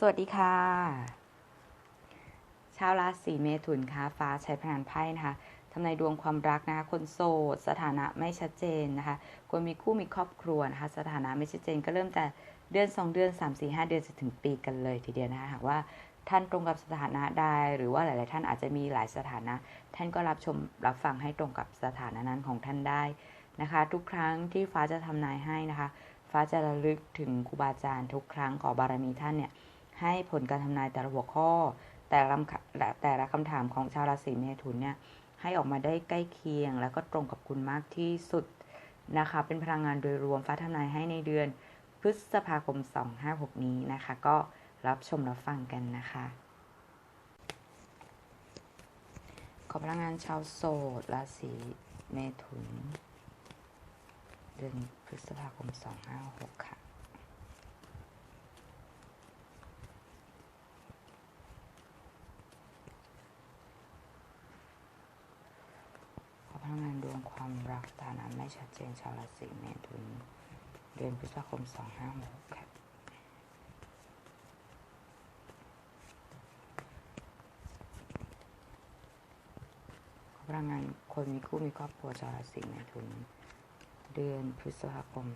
สวัสดีค่ะ ชาวราศีเมถุนค่ะฟ้าใช้พลังไพ่นะคะทำนายดวงความรักนะคะ คนโสด สถานะไม่ชัดเจนนะคะควรมีคู่มีครอบครัวนะคะ สถานะไม่ชัดเจนก็เริ่มแต่เดือน 2 เดือน 3 4 5 เดือนจะถึงปีกันเลยทีเดียวนะคะหากว่าท่านตรงกับสถานะใดหรือว่าหลาย ๆ ท่านอาจจะมีหลายสถานะ ท่านก็รับชมรับฟังให้ตรงกับสถานะนั้นของท่านได้นะคะ ทุกครั้งที่ฟ้าจะทำนายให้นะคะ ฟ้าจะระลึกถึงครูบาอาจารย์ทุกครั้งขอบารมีท่านเนี่ย ให้ผลการทำนายแต่ละหัวข้อ แต่ละแต่ละคำถามของชาวราศีเมถุนเนี่ยให้ออกมาได้ใกล้เคียง แล้วก็ตรงกับคุณมากที่สุดนะคะ เป็นพลังงานโดยรวมฟ้าทำนายให้ในเดือนพฤษภาคม 256 นี้นะคะ ก็รับชมรับฟังกันนะคะ ขอพลังงานชาวโสดราศีเมถุน เดือนพฤษภาคม 256 ค่ะ ขอพลังงานดวงความรักฐานะไม่ชัดเจนชาวราศีเมถุน เดือนพฤษภาคม256ค่ะพลังงานคนมีคู่มีครอบครัวชาวราศีเมถุน เดือนพฤษภาคม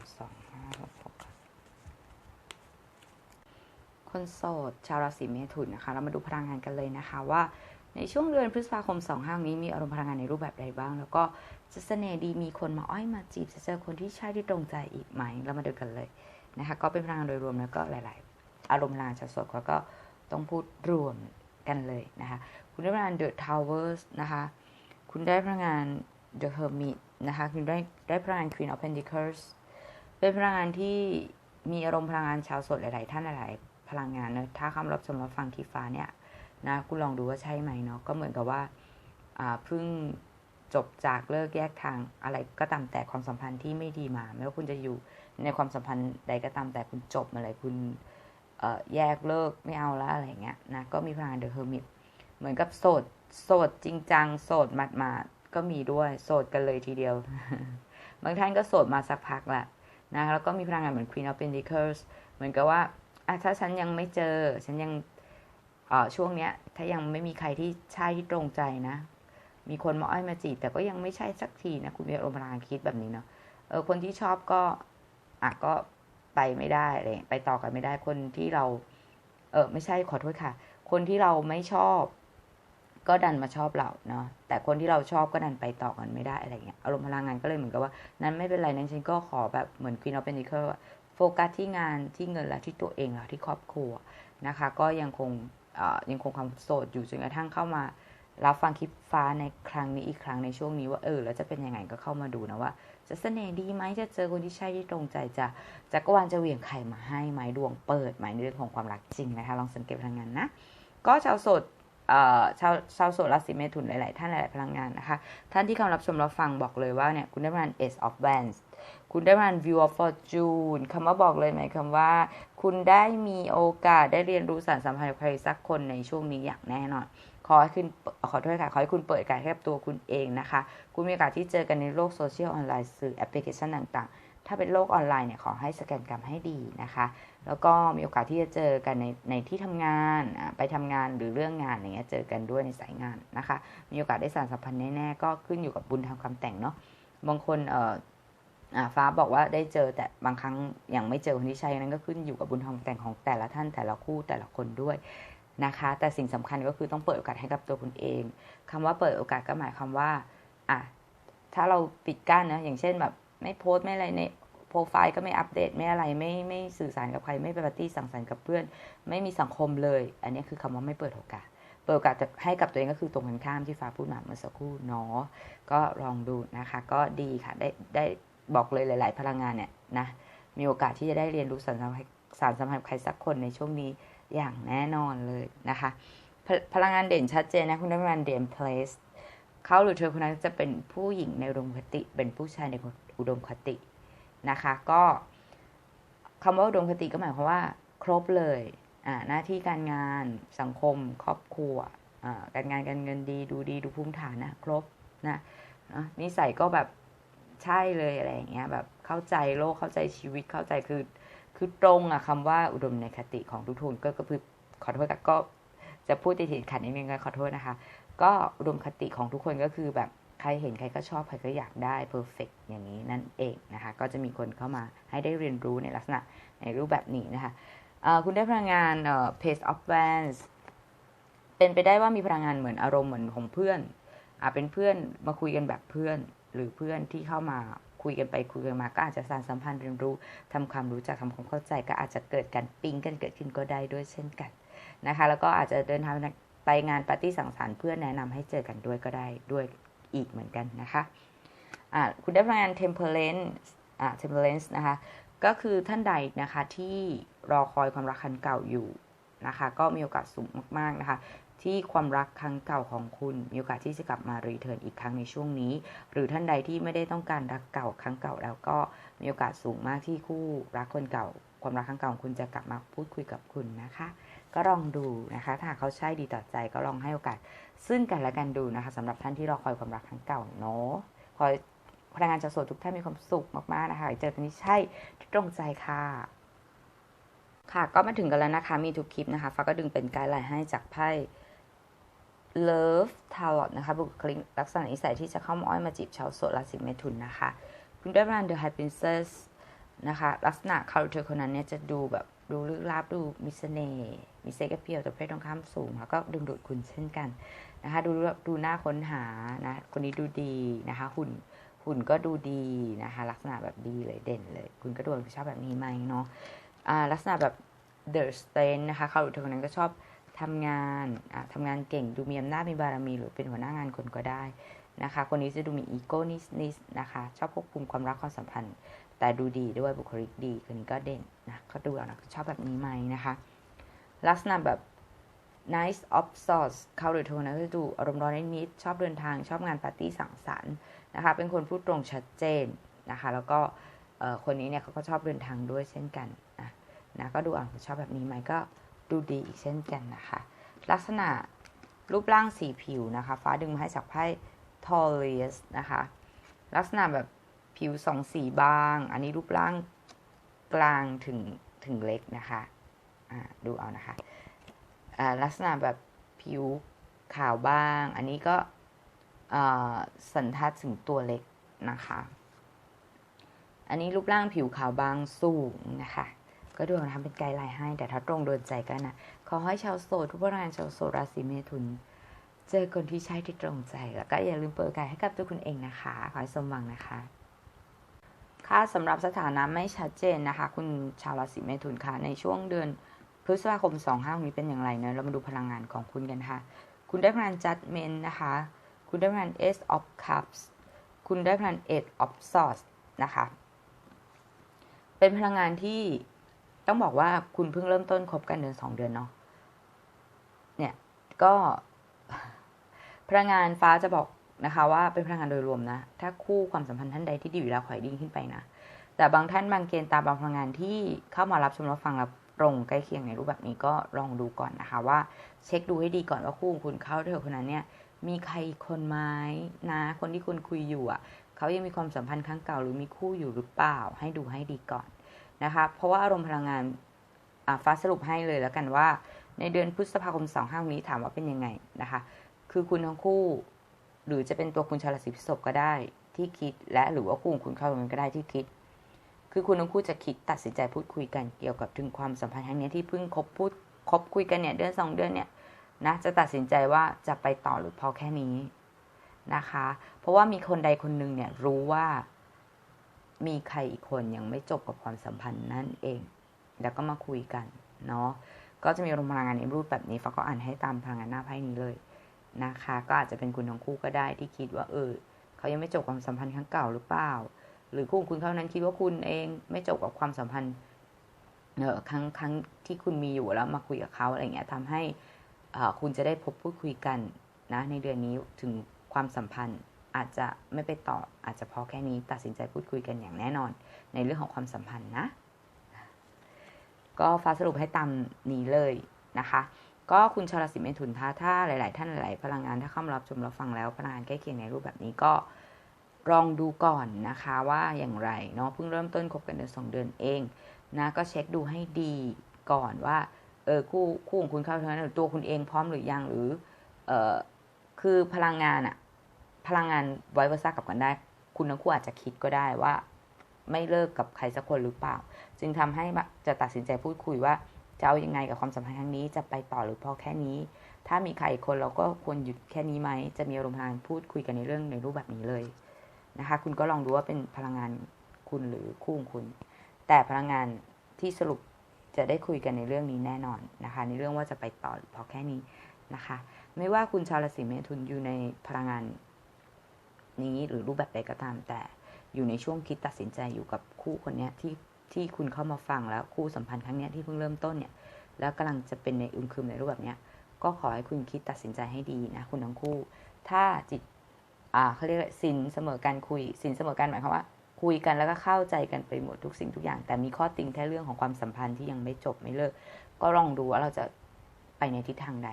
2566ค่ะคนโสดชาวราศีเมถุนนะคะ เรามาดูพลังงานกันเลยนะคะว่า ในช่วงเดือนพฤษภาคม 25 นี้มีอารมณ์พลังงานในรูปแบบใดบ้าง แล้วก็จะเสน่ห์ดีมีคนมาอ้อยมาจีบจะเจอคนที่ใช่ที่ตรงใจอีกไหมเรามาดูกันเลยนะคะก็เป็นพลังงานโดยรวมแล้วก็หลาย ๆ อารมณ์พลังงานชาวสดแล้วก็ต้องพูดรวมกันเลยนะคะคุณได้พลังงาน The Towers นะคะคุณได้พลังงาน The Hermit นะคะคุณได้ได้พลังงาน Queen of Pentacles เป็นพลังงานที่มีอารมณ์พลังงานชาวสดหลาย ๆ ท่านหลาย ๆ พลังงานเนะถ้าคำรับชมรับฟังที่ฟ้าเนี่ย นะคุณลองดูว่าใช่ไหมเนาะก็เหมือนกับว่าเพิ่งจบจากเลิกแยกทางอะไรก็ตามแต่ความสัมพันธ์ที่ไม่ดีมา ไม่ว่าคุณจะอยู่ในความสัมพันธ์ใดก็ตามแต่คุณจบมาเลยคุณแยกเลิกไม่เอาแล้วอะไรเงี้ยนะก็มีพลังงาน The Hermit เหมือนกับโสดโสดจริงจังโสดหมาดๆก็มีด้วยโสดกันเลยทีเดียว บางท่านก็โสดมาสักพักแหละนะแล้วก็มีพลังงานเหมือน Queen of Pentacles เหมือนกับว่าถ้าฉันยังไม่เจอ ฉันยัง ช่วงเนี้ย ถ้ายังไม่มีใครที่ใช่ที่ตรงใจนะ มีคนมาอ้อยมาจีบแต่ก็ยังไม่ใช่สักทีนะ คุณมีอารมณ์พลังงาคิดแบบนี้เนาะเออคนที่ชอบก็อะก็ไปไม่ได้อะไรไปต่อกันไม่ได้คนที่เรา เออไม่ใช่ขอโทษค่ะ คนที่เราไม่ชอบ ก็ดันมาชอบเราเนาะแต่คนที่เราชอบก็ดันไปต่อกันไม่ได้อะไรเงี้ยอารมณ์พลังงานก็เลยเหมือนกับว่า นั้นไม่เป็นไรนั้นฉันก็ขอแบบเหมือน Queen of Pentacles โฟกัสที่งานที่เงินและที่ตัวเองและที่ครอบครัวนะคะ ก็ยังคง ยังคงความโสดอยู่จนกระทั่งเข้ามารับฟังคลิปฟ้าในครั้งนี้อีกครั้งในช่วงนี้ว่าเออแล้วจะเป็นยังไงก็เข้ามาดูนะว่า จะเสน่ห์ดีไหมจะเจอคนที่ใช่ที่ตรงใจจะจักรวาลจะเหวี่ยงไข่มาให้ไหมดวงเปิดไหมในเรื่องของความรักจริงนะคะลองสังเกตพลังงานนะก็ชาวโสดชาวชาวโสดราศีเมถุนหลาย ๆ ท่านหลาย ๆ พลังงานนะคะ ท่านที่กำลังรับชมรับฟังบอกเลยว่าเนี่ยคุณได้ประมาณ Ace of Wands คุณได้ประมาณ View of Fortune คำว่าบอกเลยหมายความว่า คุณได้มีโอกาสได้เรียนรู้สารสัมพันธ์กับใครสักคนในช่วงนี้อย่างแน่นอน ขอให้คุณขอโทษค่ะ ขอให้คุณเปิดกาสให้กับตัวคุณเองนะคะ คุณมีโอกาสที่เจอกันในโลกโซเชียลออนไลน์สื่อแอปพลิเคชันต่างๆ ถ้าเป็นโลกออนไลน์เนี่ยขอให้สแกนกรรมให้ดีนะคะ แล้วก็มีโอกาสที่จะเจอกันในในที่ทำงานไปทำงานหรือเรื่องงานอย่างเงี้ยเจอกันด้วยในสายงานนะคะ มีโอกาสได้สารสัมพันธ์แน่ๆก็ขึ้นอยู่กับบุญทางความแต่งเนาะบางคนเอ่อ ฟ้าบอกว่าได้เจอแต่บางครั้งยังไม่เจอคนที่ใช่นั้นก็ขึ้นอยู่กับบุญทางแต่งของแต่ละท่านแต่ละคู่แต่ละคนด้วยนะคะ แต่สิ่งสำคัญก็คือต้องเปิดโอกาสให้กับตัวคุณเองคำว่าเปิดโอกาสก็หมายความว่าอะถ้าเราปิดกั้นนะอย่างเช่นแบบไม่โพสต์ไม่อะไรในโปรไฟล์ก็ไม่อัปเดตไม่อะไรไม่ไม่สื่อสารกับใครไม่ไปปาร์ตี้สังสรรค์กับเพื่อน ไม่มีสังคมเลย อันนี้คือคำว่าไม่เปิดโอกาสเปิดโอกาสให้กับตัวเองก็คือตรงกันข้ามที่ฟ้าพูดมาเมื่อสักครู่เนาะก็ลองดูนะคะ ก็ดีค่ะได้ได้ บอกเลยหลาย ๆ พลังงานเนี่ยนะมีโอกาสที่จะได้เรียนรู้สารสัมพันธ์สารสัมพันธ์ใครสักคนในช่วงนี้อย่างแน่นอนเลยนะคะพพลังงานเด่นชัดเจนนะคุณได้พลังงานเด่น place เขาหรือเธอคนนั้นจะเป็นผู้หญิงในอุดมคติ เป็นผู้ชายในอุดมคตินะคะ ก็คำว่าอุดมคติก็หมายความว่า ครบเลยอ่าหน้าที่การงานสังคม ครอบครัวอ่าการงานการเงินดีดูดีดูภูมิฐานนะครบนะนิสัยก็แบบ ใช่เลยอะไรอย่างเงี้ยแบบเข้าใจโลกเข้าใจชีวิตเข้าใจคือ คือตรงอะคำว่าอุดมในคติของทุกทุนก็ก็คือขอโทษก็จะพูดติดขัดนิดนึงก็ขอโทษนะคะ ก็อุดมคติของทุกคนก็คือแบบใครเห็นใครก็ชอบใครก็อยากได้เพอร์เฟกอย่างนี้นั่นเองนะคะ ก็จะมีคนเข้ามาให้ได้เรียนรู้ในลักษณะในรูปแบบนี้นะคะคุณได้พลังงาน pace of vans เป็นไปได้ว่ามีพลังงานเหมือนอารมณ์เหมือนของเพื่อนอาเป็นเพื่อนมาคุยกันแบบเพื่อน หรือเพื่อนที่เข้ามาคุยกันไปคุยกันมาก็อาจจะสานสัมพันธ์เรียนรู้ทำความรู้จักทำความเข้าใจก็อาจจะเกิดการปิ๊งกันเกิดขึ้นก็ได้ด้วยเช่นกันนะคะ แล้วก็อาจจะเดินทางไปงานปาร์ตี้สังสรรค์เพื่อนแนะนำให้เจอกันด้วยก็ได้ด้วยอีกเหมือนกันนะคะะคุณได้พลังงาน temperance อ่า temperance นะคะก็คือท่านใดนะคะที่รอคอยความรักครั้งเก่าอยู่นะคะ ก็มีโอกาสสูงมากๆนะคะ ที่ความรักครั้งเก่าของคุณ มีโอกาสที่จะกลับมารีเทิร์นอีกครั้งในช่วงนี้ หรือท่านใดที่ไม่ได้ต้องการรักเก่าครั้งเก่าแล้วก็มีโอกาสสูงมากที่คู่รักคนเก่า ความรักครั้งเก่าของคุณจะกลับมาพูดคุยกับคุณนะคะ ก็ลองดูนะคะ ถ้าเขาใช่ดีต่อใจก็ลองให้โอกาส ซึ่งกันและกันดูนะคะสำหรับท่านที่รอคอยความรักครั้งเก่าเนาะคอยพนักงานจะโสดทุกท่านมีความสุขมากๆนะคะเจอกันนี้ใช่ตรงใจค่ะค่ะก็มาถึงกันแล้วนะคะ มีทุกคลิปนะคะฟ้าก็ดึงเป็นไกด์ไลน์ให้จากไพ่ Love Tarot นะคะบุคลิกลักษณะนิสัยที่จะเข้ามาอ้อยมาจีบชาวโสดราศีเมถุนนะคะคุณได้มา The High Princess นะคะ ลักษณะคาร์เธอคนนั้นเนี่ยจะดูแบบดูลึกลับดูมีเสน่ห์มีเซ็กเพียวแต่เพศตรงข้ามสูงแล้วก็ดึงดูดคุณเช่นกันนะคะ ดูดูหน้าค้นหานะคนนี้ดูดีนะคะ หุ่นหุ่นก็ดูดีนะคะ ลักษณะแบบดีเลยเด่นเลย คุณก็ดูชอบแบบนี้ไหมเนาะะลักษณะแบบ The Stain นะคะคาร์เธอคนนั้นก็ชอบ ทำงานทำงานเก่ง ดูมีอำนาจมีบารมี หรือเป็นหัวหน้างานคนก็ได้นะคะ คนนี้จะดูมีอีโก้นิสนิสนะคะ ชอบควบคุมความรักความสัมพันธ์ แต่ดูดีด้วยบุคลิกดี คนนี้ก็เด่นนะก็ดูเอานะชอบแบบนี้ไหมนะคะ ลักษณะแบบ nice of sorts เขาหรือโทนะก็จะดูอารมณ์ร้อนนิดชอบเดินทางชอบงานปาร์ตี้สังสรรค์นะคะ เป็นคนพูดตรงชัดเจนนะคะ แล้วก็คนนี้เนี่ยเขาก็ชอบเดินทางด้วยเช่นกันนะนะก็ดูอะชอบแบบนี้ไหมก็ ดูดีอีกเช่นกันนะคะ ลักษณะรูปร่างสีผิวนะคะ ฟ้าดึงมาให้จากไพ่ทอเลียสนะคะ ลักษณะแบบผิวสองสีบาง อันนี้รูปร่างกลางถึงถึงเล็กนะคะะดูเอานะคะะลักษณะแบบผิวขาวบ้าง อันนี้ก็สันทัดถึงตัวเล็กนะคะ อันนี้รูปร่างผิวขาวบางสูงนะคะ ก็ดูทำเป็นไกด์ไลน์ให้ แต่ถ้าตรงโดนใจกันนะขอให้ชาวโสดทุกประการชาวโสดราศีเมถุน เจอคนที่ใช่ที่ตรงใจ แล้วก็อย่าลืมเปิดกายให้กับตัวคุณเองนะคะ ขอให้สมหวังนะคะค่ะสำหรับสถานะไม่ชัดเจนนะคะ คุณชาวราศีเมถุนค่ะในช่วงเดือนพฤษภาคม 2 5นี้เป็นอย่างไรเนะเรามาดูพลังงานของคุณกันค่ะ คุณได้พลัง judgment นะคะ คุณได้พลัง ace of cups คุณได้พลัง eight of swords นะคะ เป็นพลังงานที่ ต้องบอกว่าคุณเพิ่งเริ่มต้นคบกันเดือนสองเดือนเนาะเนี่ยก็พลังงานฟ้าจะบอกนะคะว่าเป็นพลังงานโดยรวมนะ ถ้าคู่ความสัมพันธ์ท่านใดที่ดีอยู่แล้วขอให้ดิ้งขึ้นไปนะ แต่บางท่านบางเกณฑ์ตามบางพลังงานที่เข้ามารับชมรับฟังรับตรงใกล้เคียงในรูปแบบนี้ก็ลองดูก่อนนะคะว่า เช็คดูให้ดีก่อนว่าคู่คุณเข้าเธอคนนั้นเนี่ยมีใครคนไหมนะ คนที่คุณคุยอยู่อะ เขายังมีความสัมพันธ์ครั้งเก่าหรือมีคู่อยู่หรือเปล่า ให้ดูให้ดีก่อน นะคะ เพราะว่าอารมณ์พลังงานฟ้าสรุปให้เลยแล้วกันว่า ในเดือนพฤษภาคมสองห้านี้ถามว่าเป็นยังไงนะคะ คือคุณทั้งคู่ หรือจะเป็นตัวคุณชาวราศีพฤษภก็ได้ที่คิด และหรือว่าคู่ของคุณเข้ากันก็ได้ที่คิด คือคุณทั้งคู่จะคิดตัดสินใจพูดคุยกันเกี่ยวกับถึงความสัมพันธ์ครั้งนี้ที่เพิ่งคบพูดคบคุยกันเนี่ยเดือนสองเดือนเนี่ยนะจะตัดสินใจว่าจะไปต่อหรือพอแค่นี้นะคะ เพราะว่ามีคนใดคนหนึ่งเนี่ยรู้ว่า มีใครอีกคนยังไม่จบกับความสัมพันธ์นั่นเอง แล้วก็มาคุยกันเนาะก็จะมีรมพลังงานในรูปแบบนี้ฟ้าก็อ่านให้ตามพลังงานหน้าไพ่นี้เลยนะคะ ก็อาจจะเป็นคุณทั้งคู่ก็ได้ที่คิดว่าเออเขายังไม่จบความสัมพันธ์ครั้งเก่าหรือเปล่า หรือคู่คุณเขานั้นคิดว่าคุณเองไม่จบกับความสัมพันธ์เออครั้งครั้งที่คุณมีอยู่แล้วมาคุยกับเขาอะไรเงี้ยทำให้คุณจะได้พบพูดคุยกันนะในเดือนนี้ถึงความสัมพันธ์ อาจจะไม่ไปต่ออาจจะพอแค่นี้ตัดสินใจพูดคุยกันอย่างแน่นอน ในเรื่องของความสัมพันธ์นะ ก็ฟ้าสรุปให้ตามนี้เลยนะคะ ก็คุณชราศีเมถุนถ้าถ้าหลาย ๆ ท่านหลาย ๆ พลังงานถ้าเข้ามารับชมรับฟังแล้วพลังงานใกล้เคียงในรูปแบบนี้ก็ลองดูก่อนนะคะว่าอย่างไรเนาะเพิ่งเริ่มต้นคบกันเดือนสองเดือนเองนะก็เช็คดูให้ดีก่อนว่าเออคู่คู่ของคุณเข้าทางนั้นตัวคุณเองพร้อมหรือยังหรือเออคือพลังงานอะ พลังงานไวเวอร์ซ่ากับกันได้ คุณทั้งคู่อาจจะคิดก็ได้ว่า ไม่เลิกกับใครสักคนหรือเปล่า จึงทำให้จะตัดสินใจพูดคุยว่าจะเอายังไงกับความสัมพันธ์ครั้งนี้จะไปต่อหรือพอแค่นี้ ถ้ามีใครคนเราก็ควรหยุดแค่นี้ไหมจะมีอารมณ์พลังพูดคุยกันในเรื่องในรูปแบบนี้เลยนะคะ คุณก็ลองดูว่าเป็นพลังงานคุณหรือคู่ของคุณ แต่พลังงานที่สรุปจะได้คุยกันในเรื่องนี้แน่นอนนะคะ ในเรื่องว่าจะไปต่อพอแค่นี้นะคะ ไม่ว่าคุณชาวราศีเมถุนอยู่ในพลังงาน นี้หรือรูปแบบใดก็ตามแต่อยู่ในช่วงคิดตัดสินใจอยู่กับคู่คนนี้ที่ที่คุณเข้ามาฟังแล้วคู่สัมพันธ์ครั้งนี้ที่เพิ่งเริ่มต้นเนี่ยแล้วกำลังจะเป็นในอึมครึมในรูปแบบนี้ก็ขอให้คุณคิดตัดสินใจให้ดีนะคุณทั้งคู่ ถ้าจิตอ่าเขาเรียกสินเสมอการคุยสินเสมอการหมายความว่า คุยกันแล้วก็เข้าใจกันไปหมดทุกสิ่งทุกอย่าง แต่มีข้อติงแค่เรื่องของความสัมพันธ์ที่ยังไม่จบไม่เลิก ก็ลองดูว่าเราจะไปในทิศทางใด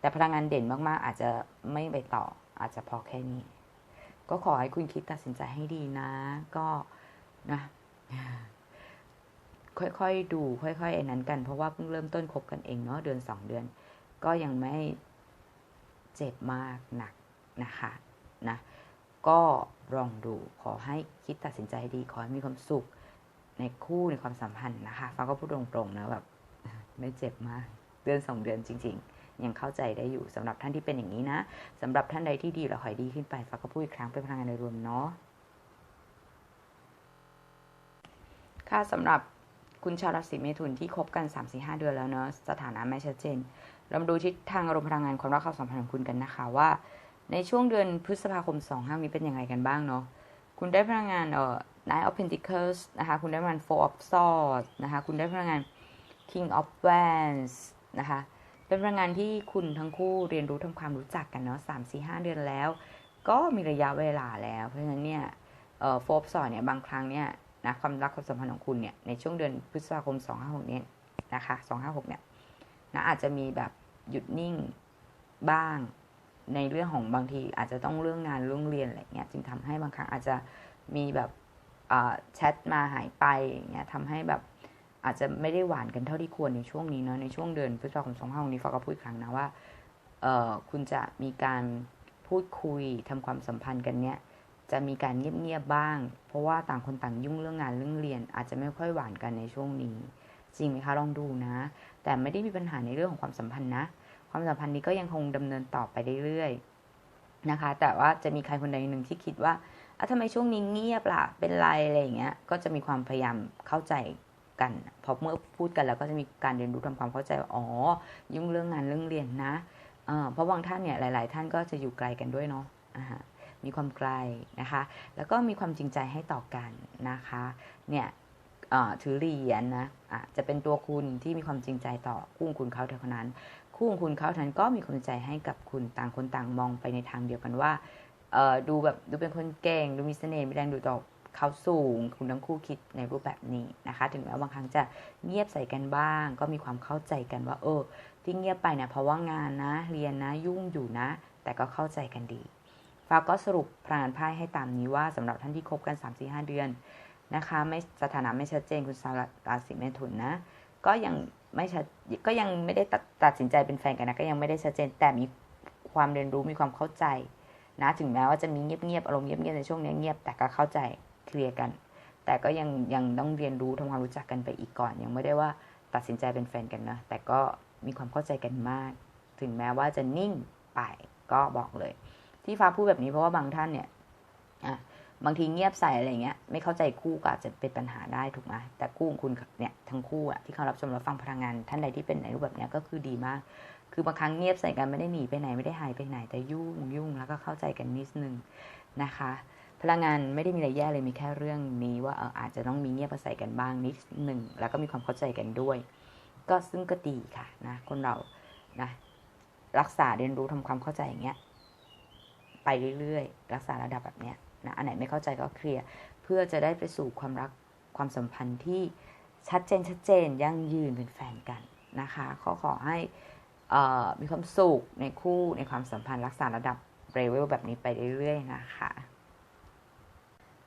แต่พลังงานเด่นมากๆ อาจจะไม่ไปต่ออาจจะพอแค่นี้ ก็ขอให้คุณคิดตัดสินใจให้ดีนะ ก็นะค่อยๆดูค่อยๆไอ้นั้นกัน เพราะว่าเพิ่งเริ่มต้นคบกันเองเนาะเดือนสองเดือน ก็ยังไม่เจ็บมากหนักนะคะนะก็ลองดูขอให้คิดตัดสินใจดี ขอให้มีความสุขในคู่ในความสัมพันธ์นะคะฟ้าก็พูดตรงๆนะแบบไม่เจ็บมาก เดือนสองเดือนจริง ๆ ยังเข้าใจได้อยู่สำหรับท่านที่เป็นอย่างนี้นะสำหรับท่านใดที่ดีแล้วขอยดีขึ้นไปฟ้าก็พูดอีกครั้งเป็นพลังงานโดยรวมเนาะค่ะสำหรับคุณชาวราศีเมถุนที่คบกัน3-4-5เดือนแล้วเนาะสถานะไม่ชัดเจน เรามาดูทิศทางอารมณ์พลังงานความรักความสัมพันธ์ของคุณกันนะคะว่า ในช่วงเดือนพฤษภาคม2 5นี้เป็นยังไงกันบ้างเนาะคุณได้พลังงานเอ่อ Nine of Pentacles นะคะ คุณได้พลังงาน Four of Swords นะคะ คุณได้พลังงาน King of Wands นะคะ เป็นพลังงานที่คุณทั้งคู่เรียนรู้ทำความรู้จักกันเนาะสามสี่ห้าเดือนแล้ว ก็มีระยะเวลาแล้ว เพราะฉะนั้นเนี่ยเอ่อ Four of Swords เนี่ยบางครั้งเนี่ยนะความรักความสัมพันธ์ของคุณเนี่ยในช่วงเดือนพฤษภาคม 256เนี่ยนะคะ256เนี่ยนะอาจจะมีแบบหยุดนิ่งบ้างในเรื่องของบางทีอาจจะต้องเรื่องงานเรื่องเรียนอะไรเงี้ยจึงทำให้บางครั้งอาจจะมีแบบแชทมาหายไปอย่างเงี้ยทำให้แบบ อาจจะไม่ได้หวานกันเท่าที่ควรในช่วงนี้เนาะในช่วงเดือนพฤษภาคมสองห้านี้ฟ้าก็พูดครั้งนะว่าเออคุณจะมีการพูดคุยทำความสัมพันธ์กันเนี้ยจะมีการเงียบๆบ้าง เพราะว่าต่างคนต่างยุ่งเรื่องงานเรื่องเรียน อาจจะไม่ค่อยหวานกันในช่วงนี้ จริงไหมคะลองดูนะ แต่ไม่ได้มีปัญหาในเรื่องของความสัมพันธ์นะ ความสัมพันธ์นี้ก็ยังคงดำเนินต่อไปเรื่อยๆนะคะ แต่ว่าจะมีใครคนใดหนึ่งที่คิดว่าอะทำไมช่วงนี้เงียบล่ะเป็นไรอะไรอย่างเงี้ยก็จะมีความพยายามเข้าใจ กันพอเมื่อพูดกันแล้วก็จะมีการเรียนรู้ทำความเข้าใจว่าอ๋อ ยุ่งเรื่องงานเรื่องเรียนนะเพราะบางท่านเนี่ยหลาย ๆ ท่านก็จะอยู่ไกลกันด้วยเนาะมีความไกลนะคะ แล้วก็มีความจริงใจให้ต่อกันนะคะ เนี่ยถือเหรียญนะะจะเป็นตัวคุณที่มีความจริงใจต่อคู่คุณเขาเท่านั้น คู่คุณเขาทันก็มีความใจให้กับคุณต่างคนต่างมองไปในทางเดียวกันว่าดูแบบดูเป็นคนเก่ง ดูมีเสน่ห์มีแรงดูต่อ เขาสูงคุณทั้งคู่คิดในรูปแบบนี้นะคะ ถึงแม้บางครั้งจะเงียบใส่กันบ้าง ก็มีความเข้าใจกันว่า เออ ที่เงียบไปเนี่ยเพราะว่างานนะ เรียนนะยุ่งอยู่นะ แต่ก็เข้าใจกันดีฟ้าก็สรุปพรานไพ่ให้ตามนี้ว่าสำหรับท่านที่คบกัน 3-4-5 เดือนนะคะ ไม่สถานะไม่ชัดเจนคุณสาวราศีเมถุนนะ ก็ยังไม่ชัดก็ยังไม่ได้ตัดตัดสินใจเป็นแฟนกันนะก็ยังไม่ได้ชัดเจนแต่มีความเรียนรู้มีความเข้าใจนะถึงแม้ว่าจะมีเงียบๆอารมณ์เงียบๆในช่วงนี้เงียบแต่ก็เข้าใจ เคลียร์กัน แต่ก็ยังยังต้องเรียนรู้ทำความรู้จักกันไปอีกก่อน ยังไม่ได้ว่าตัดสินใจเป็นแฟนกันนะ แต่ก็มีความเข้าใจกันมาก ถึงแม้ว่าจะนิ่งไปก็บอกเลย ที่ฟ้าพูดแบบนี้เพราะว่าบางท่านเนี่ยอะบางทีเงียบใส่อะไรเงี้ยไม่เข้าใจคู่ก็อาจจะเป็นปัญหาได้ถูกไหมแต่คู่ของคุณเนี่ยทั้งคู่อะที่เขารับชมรับฟังพลังงาน ท่านใดที่เป็นในรูปแบบนี้ก็คือดีมาก คือบางครั้งเงียบใส่กันไม่ได้หนีไปไหนไม่ได้หายไปไหนแต่ยุ่งยุ่งแล้วก็เข้าใจกันนิดนึงนะคะ พลังงานไม่ได้มีอะไรแย่เลยมีแค่เรื่องนี้ว่าเอออาจจะต้องมีเงียบใสกันบ้างนิดหนึ่งแล้วก็มีความเข้าใจกันด้วย ก็ซึ่งก็ดีค่ะนะคนเรานะรักษาเรียนรู้ทำความเข้าใจอย่างเงี้ยไปเรื่อยๆ รักษาระดับแบบเนี้ยนะอันไหนไม่เข้าใจก็เคลียร์เพื่อจะได้ไปสู่ความรักความสัมพันธ์ที่ชัดเจนชัดเจนยั่งยืนเป็นแฟนกันนะคะขอขอให้มีความสุขในคู่ในความสัมพันธ์รักษาระดับเรเวลแบบนี้ไปเรื่อยๆนะคะ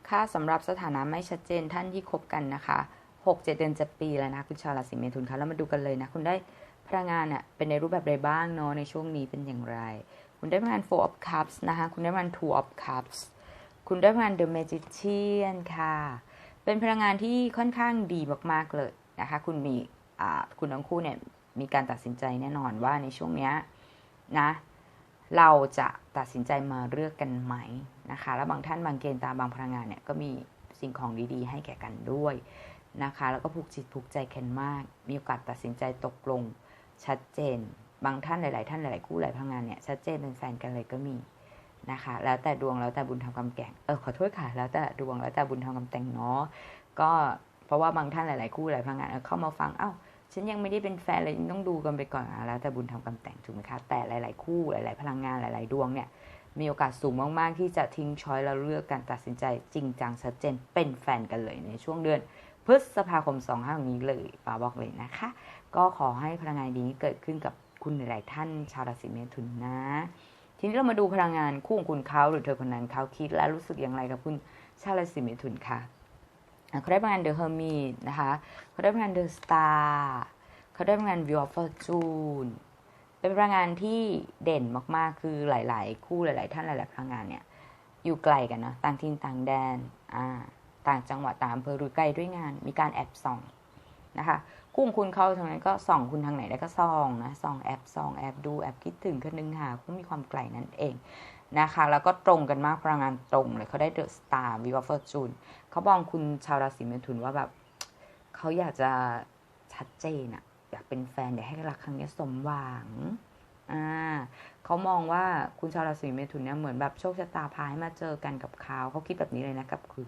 ค่ะสำหรับสถานะไม่ชัดเจนท่านที่คบกันนะคะหกเดือนจะปีแล้วนะคุณชาวราศีเมถุนคะแล้วมาดูกันเลยนะ คุณได้พลังงานเนี่ยเป็นในรูปแบบใดบ้างเนาะในช่วงนี้เป็นอย่างไร คุณได้พลังงาน four of cups นะคะ คุณได้พลังงาน two of cups คุณได้พลังงาน the magician ค่ะ เป็นพลังงานที่ค่อนข้างดีมากๆเลยนะคะ คุณมีคุณทั้งคู่เนี่ยมีการตัดสินใจแน่นอนว่าในช่วงเนี้ยนะ เราจะตัดสินใจมาเลือกกันไหมนะคะ แล้วบางท่านบางเกณฑ์ตามบางพลังงานเนี่ยก็มีสิ่งของดีๆ ให้แก่กันด้วยนะคะ แล้วก็ผูกจิตผูกใจกันมาก มีโอกาสตัดสินใจตกลงชัดเจน บางท่านหลาย ๆ ท่านหลาย ๆ คู่หลายพลังงานเนี่ยชัดเจนเป็นแฟนกันเลยก็มีนะคะ แล้วแต่ดวงแล้วแต่บุญทำกรรมแก่งเออขอโทษค่ะ แล้วแต่ดวงแล้วแต่บุญทำกรรมแต่งเนาะก็เพราะว่าบางท่านหลาย ๆ คู่หลายพลังงานเออเข้ามาฟังเอ้า ฉันยังไม่ได้เป็นแฟนเลยต้องดูกันไปก่อนอะแล้วแต่บุญทำกรรมแต่งถูกไหมคะ แต่หลาย ๆ คู่หลาย ๆ พลังงานหลาย ๆ ดวงเนี่ยมีโอกาสสูงมาก ๆ ที่จะทิ้งช้อยแล้วเลือกการตัดสินใจจริงจังชัดเจนเป็นแฟนกันเลยในช่วงเดือนพฤษภาคม2 5นี้เลยป้าบอกเลยนะคะ ก็ขอให้พลังงานดีนี้เกิดขึ้นกับคุณหลาย ๆ ท่านชาวราศีเมถุนนะ ทีนี้เรามาดูพลังงานคู่ของคุณเขาหรือเธอคนนั้นเขาคิดและรู้สึกอย่างไรกับคุณชาวราศีเมถุนค่ะ เขาได้พลังงานเดอะเฮอร์มีนะคะเขาได้พลังงานเดอะสตาร์เขาได้พลังงานวิวออฟฟอร์จูนเป็นพลังงานที่เด่นมากๆ คือหลาย ๆ คู่หลาย ๆ ท่านหลาย ๆ พลังงานเนี่ย อยู่ไกลกันเนาะ ต่างถิ่นต่างแดน อ่า ต่างจังหวัดต่างอำเภอหรือไกลด้วยงาน มีการแอบส่องนะคะคู่ของคุณเขาทางนั้นก็ส่องคุณทางไหนได้ก็ส่องนะส่องแอบส่องแอบดูแอบคิดถึงคนนึงหาคู่มีความไกลนั่นเอง นะคะ แล้วก็ตรงกันมากพลังงานตรงเลยเขาได้เดอะสตาร์วิวฟเฟอร์จูนเขาบอกคุณชาวราศีเมถุนว่าแบบเขาอยากจะชัดเจนอะอยากเป็นแฟนอยากให้รักครั้งนี้สมหวังอ่าเขามองว่าคุณชาวราศีเมถุนเนี่ยเหมือนแบบโชคชะตาพาให้มาเจอกันกับเขาเขาคิดแบบนี้เลยนะกับคุณ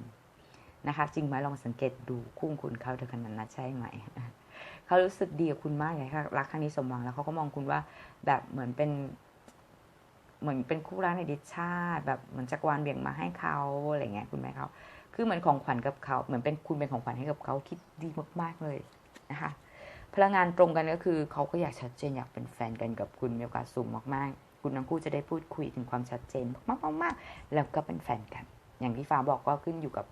นะคะจริงไหมลองสังเกตดูคู่คุณเขาเธอขนาดนั้นใช่ไหมเขารู้สึกดีกับคุณมากเลยค่ะรักครั้งนี้สมหวังแล้วเขาก็มองคุณว่าแบบเหมือนเป็น เหมือนเป็นคู่รักในดิชาติ แบบเหมือนจักรวาลเบี่ยงมาให้เขาอะไรเงี้ยคุณแม่เขาคือเหมือนของขวัญกับเขาเหมือนเป็นคุณเป็นของขวัญให้กับเขาคิดดีมากๆเลยนะคะ พลังงานตรงกันก็คือเขาก็อยากชัดเจนอยากเป็นแฟนกันกับคุณมีโอกาสสูงมากๆ คุณทั้งคู่จะได้พูดคุยถึงความชัดเจนมากๆๆแล้วก็เป็นแฟนกัน อย่างที่ฟ้าบอกก็ขึ้นอยู่กับ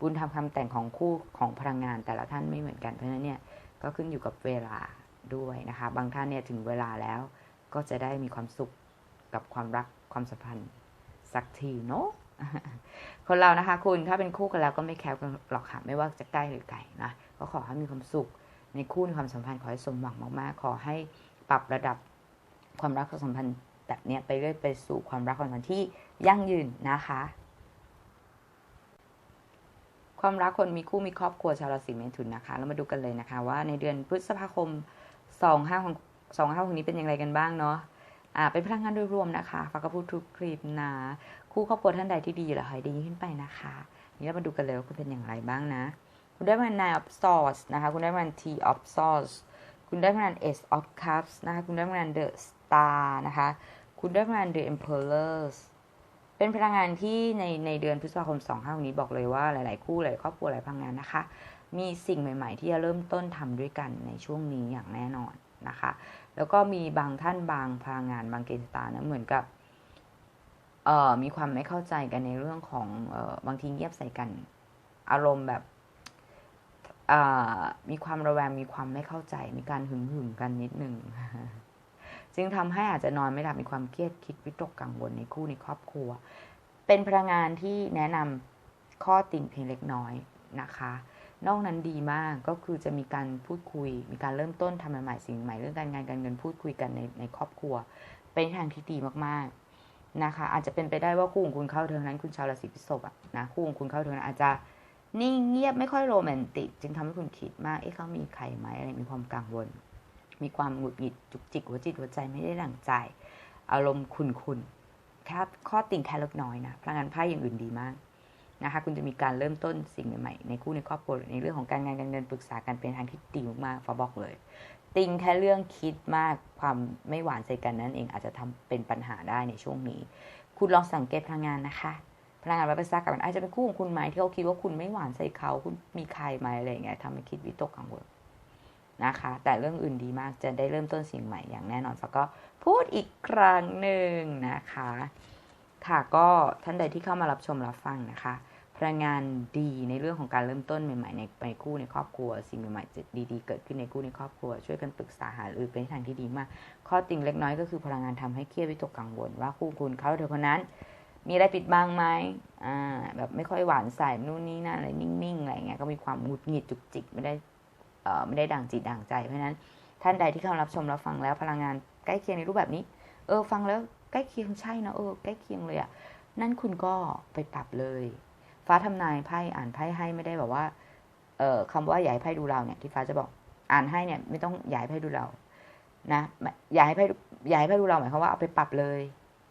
บุญทำคำแต่งของคู่ของพลังงานแต่ละท่านไม่เหมือนกันเพราะฉะนั้นเนี่ยก็ขึ้นอยู่กับเวลาด้วยนะคะ บางท่านเนี่ยถึงเวลาแล้วก็จะได้มีความสุข กับความรักความสัมพันธ์สักทีเนาะคนเรานะคะ คุณถ้าเป็นคู่กันแล้วก็ไม่แคร์กันหรอกค่ะไม่ว่าจะใกล้หรือไกลนะก็ขอให้มีความสุขในคู่ความสัมพันธ์ขอให้สมหวังมากๆ ขอให้ปรับระดับความรักความสัมพันธ์แบบนี้ไปเรื่อยไปสู่ความรักความสัมพันธ์ที่ยั่งยืนนะคะ ความรักคนมีคู่มีครอบครัวชาวราศีเมถุนนะคะ เรามาดูกันเลยนะคะ ว่าในเดือนพฤษภาคมสองห้าของสองห้าของนี้เป็นอย่างไรกันบ้างเนาะ อ่าเป็นพลังงานโดยรวมนะคะฝากกระพูดทุกคลิปนะคู่ครอบครัวท่านใดที่ดีอยู่แล้วให้ดีขึ้นไปนะคะนี่เรามาดูกันเลยว่าคุณเป็นอย่างไรบ้างนะ คุณได้มา nine of swords นะคะคุณได้มา tea of swords คุณได้มา ace of cups นะคะคุณได้มา the star นะคะคุณได้มา the emperors เป็นพลังงานที่ในในเดือนพฤษภาคม2 5นี้บอกเลยว่าหลาย ๆ คู่หลายครอบครัวหลายพลังงานนะคะ มีสิ่งใหม่ ๆ ที่จะเริ่มต้นทำด้วยกันในช่วงนี้อย่างแน่นอนนะคะ แล้วก็มีบางท่านบางพลังงานบางเกณฑ์ตานะเหมือนกับเอ่อมีความไม่เข้าใจกันในเรื่องของเอ่อบางทีเงียบใส่กัน อารมณ์แบบมีความระแวงมีความไม่เข้าใจ มีการหึงหึงกันนิดหนึ่งจึงทำให้อาจจะนอนไม่หลับมีความเครียดคิดวิตกกังวลในคู่ในครอบครัว เป็นพลังงานที่แนะนำข้อติ่งเพียงเล็กน้อยนะคะ นอกนั้นดีมากก็คือจะมีการพูดคุย มีการเริ่มต้นทำใหม่ๆสิ่งใหม่เรื่องการงานการเงินพูดคุยกันในในครอบครัว เป็นทางที่ดีมากๆนะคะ อาจจะเป็นไปได้ว่าคู่ของคุณเข้าเทางนั้นคุณชาวราศีพฤษภอะนะคู่ของคุณเข้าเทางนั้นอาจจะนิ่งเงียบไม่ค่อยโรแมนติก จึงทำให้คุณคิดมากเอ๊ะเขามีใครไหมอะไรมีความกังวล มีความหงุดหงิดจุกจิกหัวจิตหัวใจไม่ได้ดั่งใจ อารมณ์คุณคุณแค่ข้อติ่งแค่เล็กน้อยนะพลังงานไพ่อย่างอื่นดีมาก นะคะคุณจะมีการเริ่มต้นสิ่งใหม่ๆในคู่ในครอบครัวในเรื่องของการงานการเงินปรึกษากันเป็นทางที่ดีมากฟ้าบอกเลย ติงแค่เรื่องคิดมากความไม่หวานใจกันนั่นเองอาจจะทำเป็นปัญหาได้ในช่วงนี้ คุณลองสังเกตพลังงานนะคะ พลังงานวัปซักกับมันอาจจะเป็นคู่ของคุณไหมที่เขาคิดว่าคุณไม่หวานใส่เขาคุณมีใครไหมอะไรอย่างเงี้ยทำให้คิดวิตกกังวลนะคะ แต่เรื่องอื่นดีมากจะได้เริ่มต้นสิ่งใหม่อย่างแน่นอนแล้วก็พูดอีกครั้งหนึ่งนะคะค่ะก็ท่านใดที่เข้ามารับชมรับฟังนะคะ พลังงานดีในเรื่องของการเริ่มต้นใหม่ๆในในคู่ในครอบครัว สิ่งใหม่ๆจะดีๆเกิดขึ้นในคู่ในครอบครัว ช่วยกันปรึกษาหารือเป็นทางที่ดีมาก ข้อติงเล็กน้อยก็คือพลังงานทำให้เครียดวิตกกังวล ว่าคู่คุณเขาเธอคนนั้น มีอะไรปิดบังไหมอ่าแบบไม่ค่อยหวานใส่นู่นนี่นั่นอะไรนิ่งๆอะไรเงี้ยก็มีความหงุดหงิดจุกจิกไม่ได้เอ่อไม่ได้ดังจิตดังใจเพราะฉะนั้นท่านใดที่เข้ารับชมรับฟังแล้วพลังงานใกล้เคียงในรูปแบบนี้ เออฟังแล้วใกล้เคียงใช่นะเออใกล้เคียงเลยอะ่ะนั่นคุณก็ไปปรับเลย ฟ้าทำนายไพ่อ่านไพ่ให้ไม่ได้แบบว่า เอ่อคำว่าอย่าให้ไพ่ดูเราเนี่ย ที่ฟ้าจะบอกอ่านให้เนี่ย ไม่ต้องอย่าให้ไพ่ดูเรา นะอย่าให้ไพ่อย่าให้ไพ่ดูเราหมายความว่าเอาไปปรับเลย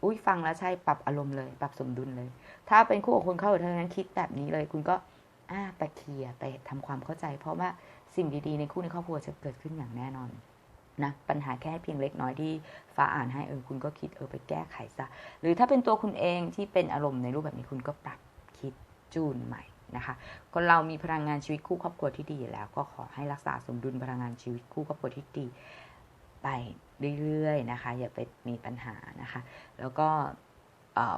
อุ้ยฟังแล้วใช่ปรับอารมณ์เลย ปรับสมดุลเลย ถ้าเป็นคู่ของคุณเข้าเท่านั้นคิดแบบนี้เลย คุณก็อ่าไปเคลียร์ไปทำความเข้าใจ เพราะว่าสิ่งดีๆในคู่ในครอบครัวจะเกิดขึ้นอย่างแน่นอนนะปัญหาแค่เพียงเล็กน้อยที่ฟ้าอ่านให้เออคุณก็คิดเออไปแก้ไขซะหรือถ้าเป็นตัวคุณเองที่เป็นอารมณ์ในรูปแบบนี้คุณก็ปรับ จูนใหม่นะคะคนเรามีพลังงานชีวิตคู่ครอบครัวที่ดีแล้วก็ขอให้รักษาสมดุลพลังงานชีวิตคู่ครอบครัวที่ดีไปเรื่อยๆนะคะ อย่าไปมีปัญหานะคะ แล้วก็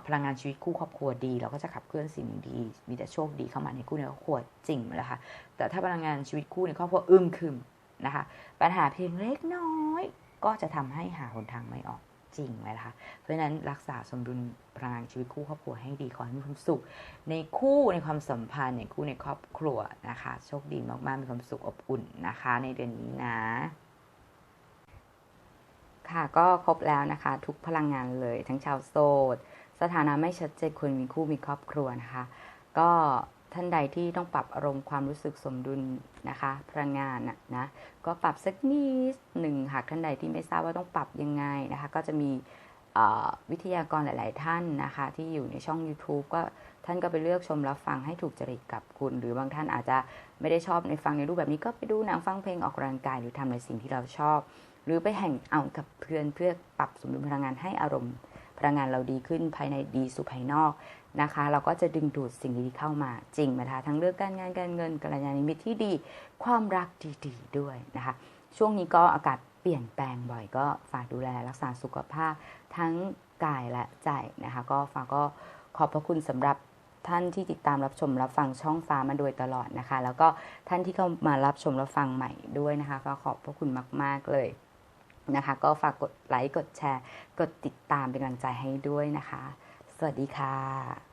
พลังงานชีวิตคู่ครอบครัวดี เราก็จะขับเคลื่อนสิ่งดี มีแต่โชคดีเข้ามาในคู่ในครอบครัวจริงเลยค่ะแต่ถ้าพลังงานชีวิตคู่ในครอบครัวอึมครึมนะคะ ปัญหาเพียงเล็กน้อย ก็จะทำให้หาหนทางไม่ออก จริงไหมล่ะคะ เพราะฉะนั้นรักษาสมดุลพลังงานชีวิตคู่ครอบครัวให้ดีขอให้มีความสุข ในคู่ในความสัมพันธ์ในคู่ในครอบครัวนะคะ โชคดีมากๆมีความสุขอบอุ่นนะคะ ในเดือนนี้นะ ค่ะก็ครบแล้วนะคะ ทุกพลังงานเลยทั้งชาวโสดสถานะไม่ชัดเจนควรมีคู่มีครอบครัวนะคะ ก็ ท่านใดที่ต้องปรับอารมณ์ความรู้สึกสมดุลนะคะพลังงานนะนะก็ปรับสักนิดหนึ่งหากท่านใดที่ไม่ทราบว่าต้องปรับยังไงนะคะ ก็จะมีวิทยากรหลาย ๆ ท่านนะคะ ที่อยู่ในช่อง YouTube ก็ท่านก็ไปเลือกชมรับฟังให้ถูกจริตกับคุณ หรือบางท่านอาจจะไม่ได้ชอบในฟังในรูปแบบนี้ก็ไปดูหนังฟังเพลงออกกำลังกายหรือทำในสิ่งที่เราชอบ หรือไปแห่งเอากับเพื่อนเพื่อปรับสมดุลพลังงานให้อารมณ์ พลังงานเราดีขึ้นภายในดีสู่ภายนอกนะคะ เราก็จะดึงดูดสิ่งดีๆเข้ามาจริงไหมคะทั้งเรื่องการงานการเงินกัลยาณมิตรที่ดี ความรักดีๆด้วยนะคะ ช่วงนี้ก็อากาศเปลี่ยนแปลงบ่อยก็ฝากดูแลรักษาสุขภาพทั้งกายและใจนะคะ ก็ฝากก็ขอบพระคุณสำหรับท่านที่ติดตามรับชมรับฟังช่องฟ้ามาโดยตลอดนะคะ แล้วก็ท่านที่เข้ามารับชมรับฟังใหม่ด้วยนะคะก็ขอบพระคุณมาก ๆ เลย นะคะ ก็ฝากกดไลค์ กดแชร์ กดติดตามเป็นกำลังใจให้ด้วยนะคะ สวัสดีค่ะ